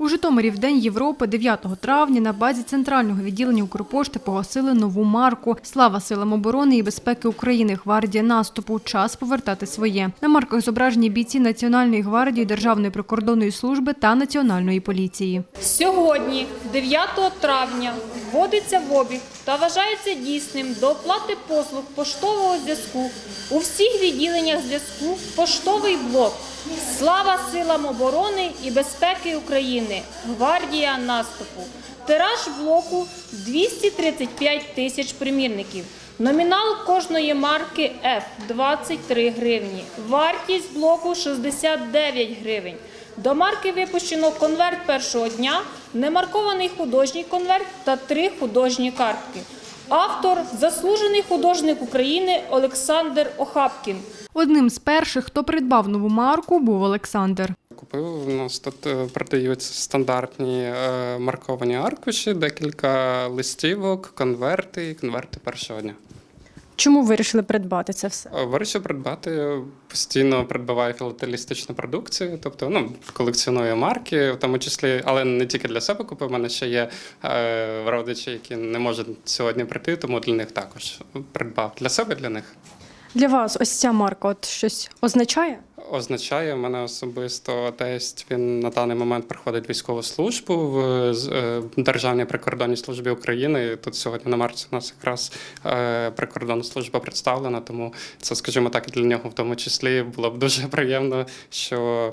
У Житомирі в День Європи 9 травня на базі центрального відділення Укрпошти погасили нову марку «Слава силам оборони і безпеки України. Гвардія наступу. Час повертати своє». На марках зображені бійці Національної гвардії, Державної прикордонної служби та Національної поліції. Сьогодні, 9 травня, вводиться в обіг та вважається дійсним до оплати послуг поштового зв'язку у всіх відділеннях зв'язку поштовий блок. Слава силам оборони і безпеки України! Гвардія наступу. Тираж блоку 235 тисяч примірників. Номінал кожної марки F – 23 гривні. Вартість блоку – 69 гривень. До марки випущено конверт першого дня, немаркований художній конверт та три художні картки. Автор – заслужений художник України Олександр Охапкін. Одним з перших, хто придбав нову марку, був Олександр. Купив у нас тут е, продаються стандартні е, марковані аркуші, декілька листівок, конверти, і конверти першого дня. Чому вирішили придбати це все? Е, Вирішив придбати, постійно придбаваю філателістичну продукцію, тобто ну, колекціоную марки, в тому числі, але не тільки для себе купив. У мене ще є е, родичі, які не можуть сьогодні прийти, тому для них також придбав. Для себе, для них. Для вас ось ця марка от щось означає? Означає мене особисто тесть. Він на даний момент проходить військову службу в е, Державній прикордонній службі України. Тут сьогодні на марці у нас якраз е, прикордонна служба представлена, тому це, скажімо так, і для нього в тому числі було б дуже приємно, що.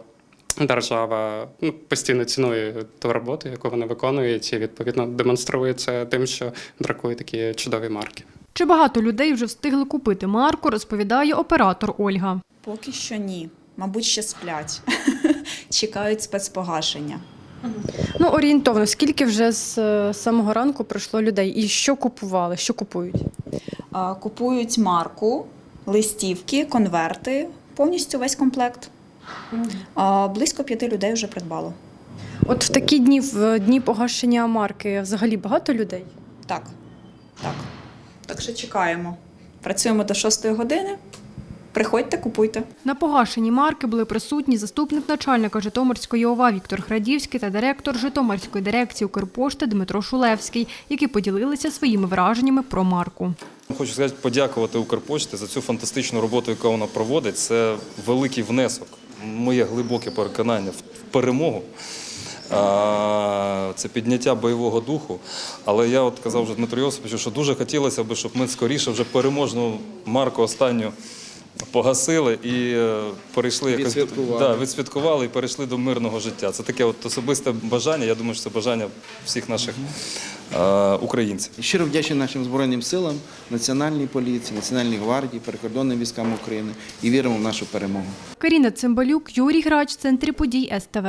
Держава ну, постійно цінує ту роботу, яку вони виконують, і відповідно демонструє це тим, що друкує такі чудові марки. Чи багато людей вже встигли купити марку, розповідає оператор Ольга. Поки що ні. Мабуть, ще сплять. Чекають спецпогашення. Ну орієнтовно, скільки вже з е, самого ранку пройшло людей і що купували, що купують? А, Купують марку, листівки, конверти, повністю весь комплект. А, Близько п'яти людей вже придбало. От в такі дні, в дні погашення марки, взагалі багато людей. Так, так. Так що чекаємо. Працюємо до 6 години. Приходьте, купуйте. На погашенні марки були присутні заступник начальника Житомирської ОВА Віктор Храдівський та директор Житомирської дирекції Укрпошти Дмитро Шулевський, які поділилися своїми враженнями про марку. Хочу сказати, подякувати Укрпошті за цю фантастичну роботу, яку вона проводить. Це великий внесок, моє глибоке переконання в перемогу. Це підняття бойового духу. Але я от казав вже Дмитру Йосиповичу, що дуже хотілося б, щоб ми скоріше вже переможну марку останню погасили і е, перейшли якось Відсвяткували. Да, відсвяткували і перейшли до мирного життя. Це таке от особисте бажання. Я думаю, що це бажання всіх наших е, українців. Щиро вдячний нашим Збройним силам, Національній поліції, Національній гвардії, прикордонним військам України і віримо в нашу перемогу. Каріна Цимбалюк, Юрій Грач, центрі подій СТВ.